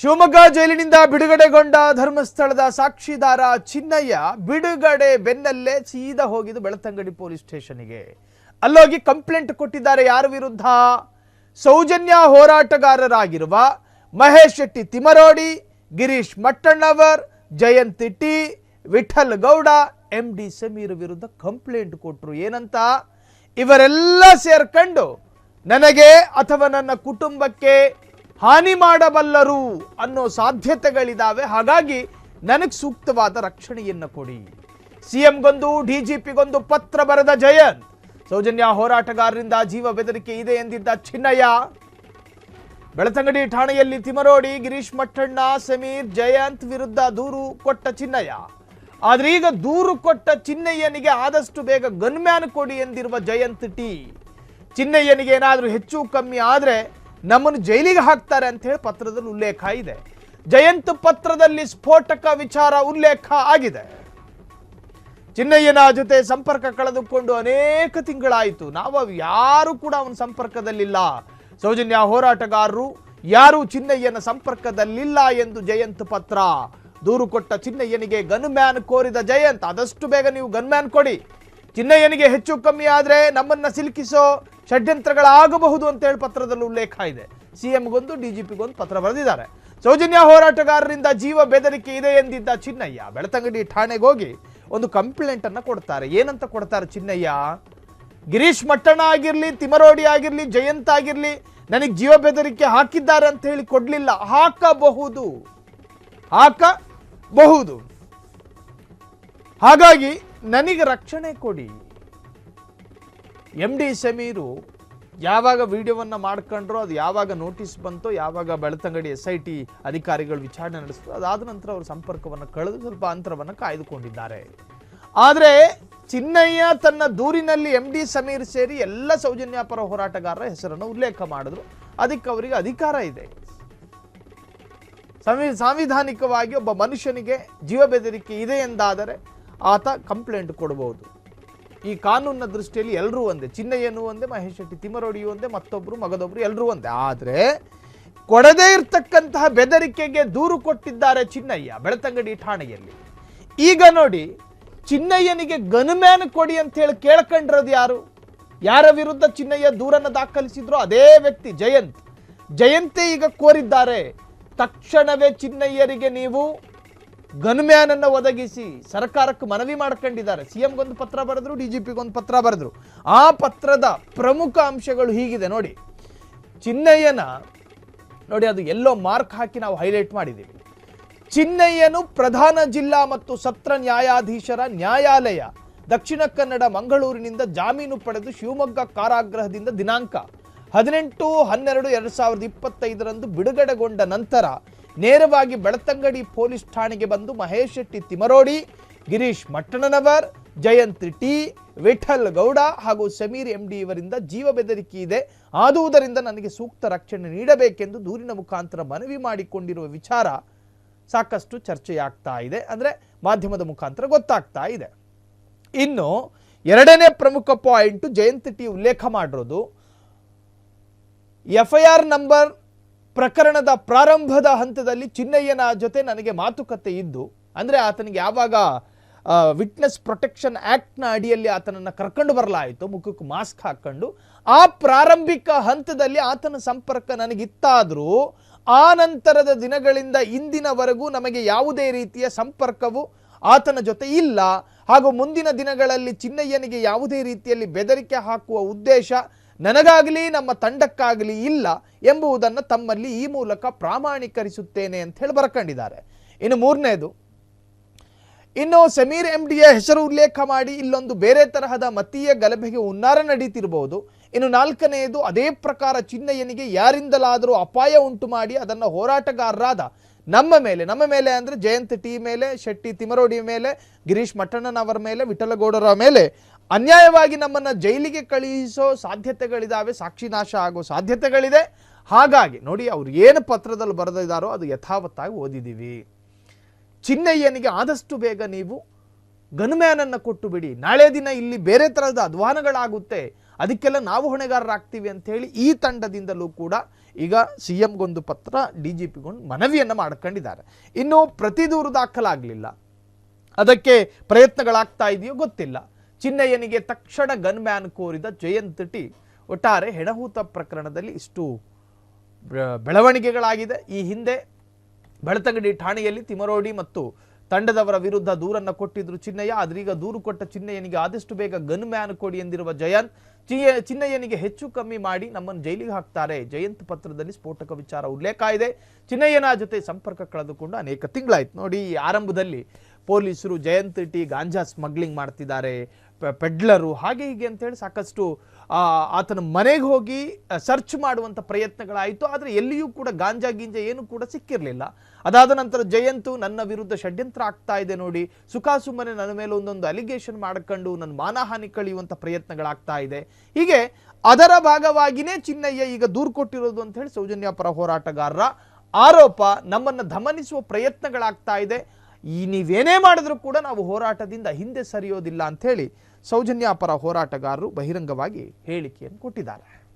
ಶಿವಮೊಗ್ಗ ಜೈಲಿನಿಂದ ಬಿಡುಗಡೆಗೊಂಡ ಧರ್ಮಸ್ಥಳದ ಸಾಕ್ಷಿದಾರ ಚಿನ್ನಯ್ಯ ಬಿಡುಗಡೆ ಬೆನ್ನಲ್ಲೇ ಸೀದಾ ಹೋಗಿದ್ದು ಬೆಳತಂಗಡಿ ಪೊಲೀಸ್ ಸ್ಟೇಷನ್ಗೆ. ಅಲ್ಲೋಗಿ ಕಂಪ್ಲೇಂಟ್ ಕೊಟ್ಟಿದ್ದಾರೆ ಯಾರ ವಿರುದ್ಧ? Soujanya ಹೋರಾಟಗಾರರಾಗಿರುವ Mahesh Shetty Thimarodi Girish Mattannavar, Jayanth T Vittal Gowda M D Sameer ವಿರುದ್ಧ ಕಂಪ್ಲೇಂಟ್ ಕೊಟ್ಟರು ಏನಂತ? ಇವರೆಲ್ಲ ಸೇರ್ಕೊಂಡು ನನಗೆ ಅಥವಾ ನನ್ನ ಕುಟುಂಬಕ್ಕೆ ಹಾನಿ ಮಾಡಬಲ್ಲರು ಅನ್ನೋ ಸಾಧ್ಯತೆಗಳಿದ್ದಾವೆ ಹಾಗಾಗಿ ನನಗೆ ಸೂಕ್ತವಾದ ರಕ್ಷಣೆಯನ್ನು ಕೊಡಿ. ಸಿಎಂಗೊಂದು, ಡಿಜಿಪಿಗೊಂದು ಪತ್ರ ಬರೆದ ಜಯಂತ್. ಸೌಜನ್ಯ ಹೋರಾಟಗಾರರಿಂದ ಜೀವ ಬೆದರಿಕೆ ಇದೆ ಎಂದಿದ್ದ ಚಿನ್ನಯ್ಯ. ಬೆಳತಂಗಡಿ ಠಾಣೆಯಲ್ಲಿ ತಿಮರೋಡಿ, ಗಿರೀಶ್ ಮಠಣ್ಣ, ಸಮೀರ್, ಜಯಂತ್ ವಿರುದ್ಧ ದೂರು ಕೊಟ್ಟ ಚಿನ್ನಯ್ಯ. ಆದ್ರೆ ಈಗ ದೂರು ಕೊಟ್ಟ ಚಿನ್ನಯ್ಯನಿಗೆ ಆದಷ್ಟು ಬೇಗ ಗನ್ಮ್ಯಾನ್ ಕೊಡಿ ಎಂದಿರುವ ಜಯಂತ್ ಟಿ. ಚಿನ್ನಯ್ಯನಿಗೆ ಏನಾದರೂ ಹೆಚ್ಚು ಕಮ್ಮಿ ಆದ್ರೆ ನಮ್ಮನ್ನು ಜೈಲಿಗೆ ಹಾಕ್ತಾರೆ ಅಂತ ಹೇಳಿ ಪತ್ರದಲ್ಲಿ ಉಲ್ಲೇಖ ಇದೆ. ಜಯಂತ್ ಪತ್ರದಲ್ಲಿ ಸ್ಫೋಟಕ ವಿಚಾರ ಉಲ್ಲೇಖ ಆಗಿದೆ. ಚಿನ್ನಯ್ಯನ ಜೊತೆ ಸಂಪರ್ಕ ಕಳೆದುಕೊಂಡು ಅನೇಕ ತಿಂಗಳಾಯಿತು. ನಾವು ಯಾರು ಕೂಡ ಅವನ ಸಂಪರ್ಕದಲ್ಲಿಲ್ಲ. ಸೌಜನ್ಯ ಹೋರಾಟಗಾರರು ಯಾರು ಚಿನ್ನಯ್ಯನ ಸಂಪರ್ಕದಲ್ಲಿಲ್ಲ ಎಂದು ಜಯಂತ್ ಪತ್ರ. ದೂರು ಕೊಟ್ಟ ಚಿನ್ನಯ್ಯನಿಗೆ ಗನ್ ಮ್ಯಾನ್ ಕೋರಿದ ಜಯಂತ್, ಆದಷ್ಟು ಬೇಗ ನೀವು ಗನ್ ಮ್ಯಾನ್ ಕೊಡಿ. ಚಿನ್ನಯ್ಯನಿಗೆ ಹೆಚ್ಚು ಕಮ್ಮಿ ಆದರೆ ನಮ್ಮನ್ನ ಸಿಲುಕಿಸೋ ಷಡ್ಯಂತ್ರಗಳಾಗಬಹುದು ಅಂತ ಹೇಳಿ ಪತ್ರದಲ್ಲಿ ಉಲ್ಲೇಖ ಇದೆ. ಸಿಎಂಗೊಂದು, ಡಿಜಿಪಿಗೊಂದು ಪತ್ರ ಬರೆದಿದ್ದಾರೆ. ಸೌಜನ್ಯ ಹೋರಾಟಗಾರರಿಂದ ಜೀವ ಬೆದರಿಕೆ ಇದೆ ಎಂದಿದ್ದ ಚಿನ್ನಯ್ಯ, ಬೆಳತಂಗಡಿ ಠಾಣೆಗೆ ಹೋಗಿ ಒಂದು ಕಂಪ್ಲೇಂಟ್ ಅನ್ನು ಕೊಡ್ತಾರೆ. ಏನಂತ ಕೊಡ್ತಾರೆ ಚಿನ್ನಯ್ಯ? ಗಿರೀಶ್ ಮಟ್ಟಣ ಆಗಿರಲಿ ತಿಮರೋಡಿ ಆಗಿರಲಿ, ಜಯಂತ್ ಆಗಿರಲಿ, ನನಗೆ ಜೀವ ಬೆದರಿಕೆ ಹಾಕಿದ್ದಾರೆ ಅಂತ ಹೇಳಿ ಕೊಡ್ಲಿಲ್ಲ. ಹಾಕಬಹುದು. ಹಾಕಬಹುದು. ಹಾಗಾಗಿ ನನಗೆ ರಕ್ಷಣೆ ಕೊಡಿ. ಎಂ ಡಿ ಸಮೀರು ಯಾವಾಗ ವಿಡಿಯೋವನ್ನು ಮಾಡ್ಕೊಂಡ್ರೋ, ಅದು ಯಾವಾಗ ನೋಟಿಸ್ ಬಂತೋ, ಯಾವಾಗ ಬೆಳತಂಗಡಿ ಎಸ್ ಐ ಟಿ ಅಧಿಕಾರಿಗಳು ವಿಚಾರಣೆ ನಡೆಸಿದ್ರು, ಅದಾದ ನಂತರ ಅವರು ಸಂಪರ್ಕವನ್ನು ಕಳೆದು ಸ್ವಲ್ಪ ಅಂತರವನ್ನು ಕಾಯ್ದುಕೊಂಡಿದ್ದಾರೆ. ಆದರೆ ಚಿನ್ನಯ್ಯ ತನ್ನ ದೂರಿನಲ್ಲಿ ಎಂ ಡಿ ಸಮೀರ್ ಸೇರಿ ಎಲ್ಲ ಸೌಜನ್ಯಾಪರ ಹೋರಾಟಗಾರರ ಹೆಸರನ್ನು ಉಲ್ಲೇಖ ಮಾಡಿದ್ರು. ಅದಕ್ಕೆ ಅವರಿಗೆ ಅಧಿಕಾರ ಇದೆ. ಸಂವಿ, ಸಾಂವಿಧಾನಿಕವಾಗಿ ಒಬ್ಬ ಮನುಷ್ಯನಿಗೆ ಜೀವ ಬೆದರಿಕೆ ಇದೆ ಎಂದಾದರೆ ಆತ ಕಂಪ್ಲೇಂಟ್ ಕೊಡಬಹುದು ಈ ಕಾನೂನಿನ ದೃಷ್ಟಿಯಲ್ಲಿ ಎಲ್ಲರೂ ಒಂದೇ, ಚಿನ್ನಯ್ಯನೂ ಒಂದೇ, ಮಹೇಶ್ ಶೆಟ್ಟಿ ತಿಮ್ಮರೋಡಿಯು ಒಂದೇ ಮತ್ತೊಬ್ಬರು ಮಗದೊಬ್ಬರು ಎಲ್ಲರೂ ಒಂದೇ. ಆದರೆ ಕೊಡದೇ ಇರತಕ್ಕಂತಹ ಬೆದರಿಕೆಗೆ ದೂರು ಕೊಟ್ಟಿದ್ದಾರೆ ಚಿನ್ನಯ್ಯ ಬೆಳತಂಗಡಿ ಠಾಣೆಯಲ್ಲಿ. ಈಗ ನೋಡಿ, ಚಿನ್ನಯ್ಯನಿಗೆ ಗನ್ಮ್ಯಾನ್ ಕೊಡಿ ಅಂತ ಹೇಳಿ ಕೇಳ್ಕೊಂಡಿರೋದು ಯಾರು? ಯಾರ ವಿರುದ್ಧ ಚಿನ್ನಯ್ಯ ದೂರನ್ನು ದಾಖಲಿಸಿದ್ರು ಅದೇ ವ್ಯಕ್ತಿ, ಜಯಂತ್. ಜಯಂತೆ ಈಗ ಕೋರಿದ್ದಾರೆ, ತಕ್ಷಣವೇ ಚಿನ್ನಯ್ಯರಿಗೆ ನೀವು ಗನ್ಮ್ಯಾನ್ ಅನ್ನ ಒದಗಿಸಿ ಸರ್ಕಾರಕ್ಕೆ ಮನವಿ ಮಾಡ್ಕೊಂಡಿದ್ದಾರೆ. ಸಿಎಂಗೊಂದು ಪತ್ರ ಬರೆದ್ರು, ಡಿ ಜಿ ಪಿಗೊಂದು ಪತ್ರ ಬರೆದ್ರು. ಆ ಪತ್ರದ ಪ್ರಮುಖ ಅಂಶಗಳು ಹೀಗಿದೆ ನೋಡಿ. ಚಿನ್ನಯ್ಯನ ನೋಡಿ ಅದು ಎಲ್ಲೋ ಮಾರ್ಕ್ ಹಾಕಿ ನಾವು ಹೈಲೈಟ್ ಮಾಡಿದ್ದೀವಿ. ಚಿನ್ನಯ್ಯನು ಪ್ರಧಾನ ಜಿಲ್ಲಾ ಮತ್ತು ಸತ್ರ ನ್ಯಾಯಾಧೀಶರ ನ್ಯಾಯಾಲಯ, ದಕ್ಷಿಣ ಕನ್ನಡ ಮಂಗಳೂರಿನಿಂದ ಜಾಮೀನು ಪಡೆದು ಶಿವಮೊಗ್ಗ ಕಾರಾಗೃಹದಿಂದ ದಿನಾಂಕ ಹದಿನೆಂಟು ಹನ್ನೆರಡು ಎರಡು ಸಾವಿರದ ಇಪ್ಪತ್ತೈದರಂದು ಬಿಡುಗಡೆಗೊಂಡ ನಂತರ ನೇರವಾಗಿ ಬೆಳತಂಗಡಿ ಪೊಲೀಸ್ ಠಾಣೆಗೆ ಬಂದು ಮಹೇಶ್ ಶೆಟ್ಟಿ ತಿಮರೋಡಿ, ಗಿರೀಶ್ ಮಟ್ಟಣ್ಣನವರ್, ಜಯಂತ್ ಟಿ ವಿಠಲ್ ಗೌಡ ಹಾಗೂ ಸಮೀರ್ ಎಂ ಡಿ ಇವರಿಂದ ಜೀವ ಬೆದರಿಕೆ ಇದೆ. ಆದುದರಿಂದ ನನಗೆ ಸೂಕ್ತ ರಕ್ಷಣೆ ನೀಡಬೇಕೆಂದು ದೂರಿನ ಮುಖಾಂತರ ಮನವಿ ಮಾಡಿಕೊಂಡಿರುವ ವಿಚಾರ ಸಾಕಷ್ಟು ಚರ್ಚೆಯಾಗ್ತಾ ಇದೆ. ಅಂದರೆ ಮಾಧ್ಯಮದ ಮುಖಾಂತರ ಗೊತ್ತಾಗ್ತಾ ಇದೆ. ಇನ್ನು ಎರಡನೇ ಪ್ರಮುಖ ಪಾಯಿಂಟ್ ಜಯಂತ್ ಟಿ ಉಲ್ಲೇಖ ಮಾಡಿರೋದು, ಎಫ್ ಐ ಆರ್ ನಂಬರ್ ಪ್ರಕರಣದ ಪ್ರಾರಂಭದ ಹಂತದಲ್ಲಿ ಚಿನ್ನಯ್ಯನ ಜೊತೆ ನನಗೆ ಮಾತುಕತೆ ಇದ್ದು, ಅಂದರೆ ಆತನಿಗೆ ಯಾವಾಗ ವಿಟ್ನೆಸ್ ಪ್ರೊಟೆಕ್ಷನ್ ಆ್ಯಕ್ಟ್ನ ಅಡಿಯಲ್ಲಿ ಆತನನ್ನು ಕರ್ಕೊಂಡು ಬರಲಾಯಿತು, ಮುಖಕ್ಕೆ ಮಾಸ್ಕ್ ಹಾಕ್ಕೊಂಡು ಆ ಪ್ರಾರಂಭಿಕ ಹಂತದಲ್ಲಿ ಆತನ ಸಂಪರ್ಕ ನನಗಿತ್ತಾದರೂ, ಆ ನಂತರದ ದಿನಗಳಿಂದ ಇಂದಿನವರೆಗೂ ನಮಗೆ ಯಾವುದೇ ರೀತಿಯ ಸಂಪರ್ಕವು ಆತನ ಜೊತೆ ಇಲ್ಲ. ಹಾಗೂ ಮುಂದಿನ ದಿನಗಳಲ್ಲಿ ಚಿನ್ನಯ್ಯನಿಗೆ ಯಾವುದೇ ರೀತಿಯಲ್ಲಿ ಬೆದರಿಕೆ ಹಾಕುವ ಉದ್ದೇಶ ನನಗಾಗಲಿ, ನಮ್ಮ ತಂಡಕ್ಕಾಗಲಿ ಇಲ್ಲ ಎಂಬುದನ್ನು ತಮ್ಮಲ್ಲಿ ಈ ಮೂಲಕ ಪ್ರಾಮಾಣೀಕರಿಸುತ್ತೇನೆ ಅಂತ ಹೇಳಿ ಬರ್ಕೊಂಡಿದ್ದಾರೆ. ಇನ್ನು ಮೂರನೇದು, ಇನ್ನು ಸಮೀರ್ ಎಂ ಡಿಯ ಹೆಸರು ಉಲ್ಲೇಖ ಮಾಡಿ, ಇಲ್ಲೊಂದು ಬೇರೆ ತರಹದ ಮತೀಯ ಗಲಭೆಗೆ ಹುನ್ನಾರ ನಡೀತಿರಬಹುದು ಇನ್ನು ನಾಲ್ಕನೆಯದು ಅದೇ ಪ್ರಕಾರ ಚಿನ್ನಯ್ಯನಿಗೆ ಯಾರಿಂದಲಾದರೂ ಅಪಾಯ ಉಂಟು ಮಾಡಿ ಅದನ್ನು ಹೋರಾಟಗಾರರಾದ ನಮ್ಮ ಮೇಲೆ ನಮ್ಮ ಮೇಲೆ ಅಂದರೆ ಜಯಂತ್ ಟಿ ಮೇಲೆ, ಶೆಟ್ಟಿ ತಿಮರೋಡಿ ಮೇಲೆ, ಗಿರೀಶ್ ಮಟ್ಟಣ್ಣನವರ ಮೇಲೆ, ವಿಠಲಗೌಡರ ಮೇಲೆ ಅನ್ಯಾಯವಾಗಿ ನಮ್ಮನ್ನು ಜೈಲಿಗೆ ಕಳುಹಿಸೋ ಸಾಧ್ಯತೆಗಳಿದಾವೆ ಸಾಕ್ಷಿನಾಶ ಆಗೋ ಸಾಧ್ಯತೆಗಳಿದೆ. ಹಾಗಾಗಿ ನೋಡಿ, ಅವ್ರು ಏನು ಪತ್ರದಲ್ಲಿ ಬರೆದಿದ್ದಾರೋ ಅದು ಯಥಾವತ್ತಾಗಿ ಓದಿದ್ದೀವಿ. ಚಿನ್ನಯ್ಯನಿಗೆ ಆದಷ್ಟು ಬೇಗ ನೀವು ಗನ್ಮ್ಯಾನನ್ನು ಕೊಟ್ಟು ಬಿಡಿ ನಾಳೆ ದಿನ ಇಲ್ಲಿ ಬೇರೆ ಥರದ ಅಧ್ವಾನಗಳಾಗುತ್ತೆ. ಅದಕ್ಕೆಲ್ಲ ನಾವು ಹೊಣೆಗಾರರಾಗ್ತೀವಿ ಅಂಥೇಳಿ ಈ ತಂಡದಿಂದಲೂ ಕೂಡ ಈಗ ಸಿ ಎಂಗೊಂದು ಪತ್ರ ಡಿ ಜಿ ಪಿಗೊಂದು ಮನವಿಯನ್ನು ಮಾಡ್ಕೊಂಡಿದ್ದಾರೆ. ಇನ್ನು ಪ್ರತಿ ದೂರು ದಾಖಲಾಗಲಿಲ್ಲ. ಅದಕ್ಕೆ ಪ್ರಯತ್ನಗಳಾಗ್ತಾ ಇದೆಯೋ ಗೊತ್ತಿಲ್ಲ. ಚಿನ್ನಯ್ಯನಿಗೆ ತಕ್ಷಣ ಗನ್ ಮ್ಯಾನ್ ಕೋರಿದ ಜಯಂತ್ ಟಿ ಒಟ್ಟಾರೆ ಹೆಣಹೂತ ಪ್ರಕರಣದಲ್ಲಿ ಇಷ್ಟು ಬೆಳವಣಿಗೆಗಳಾಗಿದೆ. ಈ ಹಿಂದೆ ಬೆಳತಂಗಡಿ ಠಾಣೆಯಲ್ಲಿ ತಿಮರೋಡಿ ಮತ್ತು ತಂಡದವರ ವಿರುದ್ಧ ದೂರನ್ನು ಕೊಟ್ಟಿದ್ರು ಚಿನ್ನಯ್ಯ. ಆದ್ರೀಗ ದೂರು ಕೊಟ್ಟ ಚಿನ್ನಯ್ಯನಿಗೆ ಆದಷ್ಟು ಬೇಗ ಗನ್ ಮ್ಯಾನ್ ಕೊಡಿ ಎಂದಿರುವ ಜಯಂತ್ ಚಿನ್ನಯ್ಯನಿಗೆ ಹೆಚ್ಚು ಕಮ್ಮಿ ಮಾಡಿ ನಮ್ಮನ್ನು ಜೈಲಿಗೆ ಹಾಕ್ತಾರೆ. ಜಯಂತ್ ಪತ್ರದಲ್ಲಿ ಸ್ಫೋಟಕ ವಿಚಾರ ಉಲ್ಲೇಖ ಇದೆ. ಚಿನ್ನಯ್ಯನ ಜೊತೆ ಸಂಪರ್ಕ ಕಳೆದುಕೊಂಡು ಅನೇಕ ತಿಂಗಳಾಯ್ತು. ನೋಡಿ ಆರಂಭದಲ್ಲಿ ಪೊಲೀಸರು ಜಯಂತ್ ಟಿ ಗಾಂಜಾ ಸ್ಮಗ್ಲಿಂಗ್ ಮಾಡ್ತಿದ್ದಾರೆ. ಪೆಡ್ಲರು ಹಾಗೆ ಹೀಗೆ ಅಂತೇಳಿ ಸಾಕಷ್ಟು ಆತನ ಮನೆಗೆ ಹೋಗಿ ಸರ್ಚ್ ಮಾಡುವಂಥ ಪ್ರಯತ್ನಗಳಾಯಿತು. ಆದರೆ ಎಲ್ಲಿಯೂ ಕೂಡ ಗಾಂಜಾ ಗೀಂಜಾ ಏನೂ ಕೂಡ ಸಿಕ್ಕಿರಲಿಲ್ಲ. ಅದಾದ ನಂತರ ಜಯಂತು ನನ್ನ ವಿರುದ್ಧ ಷಡ್ಯಂತ್ರ ಆಗ್ತಾ ಇದೆ ನೋಡಿ. ಸುಖಾಸುಮ್ಮನೆ ನನ್ನ ಮೇಲೆ ಒಂದೊಂದು ಅಲಿಗೇಷನ್ ಮಾಡ್ಕೊಂಡು ನನ್ನ ಮಾನಹಾನಿ ಕಳೆಯುವಂಥ ಪ್ರಯತ್ನಗಳಾಗ್ತಾ ಇದೆ. ಹೀಗೆ ಅದರ ಭಾಗವಾಗಿಯೇ ಚಿನ್ನಯ್ಯ ಈಗ ದೂರು ಕೊಟ್ಟಿರೋದು ಅಂತ ಹೇಳಿ ಸೌಜನ್ಯ ಪರ ಹೋರಾಟಗಾರರ ಆರೋಪ ನಮ್ಮನ್ನು ದಮನಿಸುವ ಪ್ರಯತ್ನಗಳಾಗ್ತಾ ಇದೆ. ಈ ನೀವೇನೇ ಮಾಡಿದ್ರೂ ಕೂಡ ನಾವು ಹೋರಾಟದಿಂದ ಹಿಂದೆ ಸರಿಯೋದಿಲ್ಲ ಅಂಥೇಳಿ ಸೌಜನ್ಯಾಪರ ಸೌಜನ್ಯ ಪರ ಹೋರಾಟಗಾರರು ಬಹಿರಂಗವಾಗಿ ಹೇಳಿಕೆಯನ್ನು ಕೊಟ್ಟಿದ್ದಾರೆ.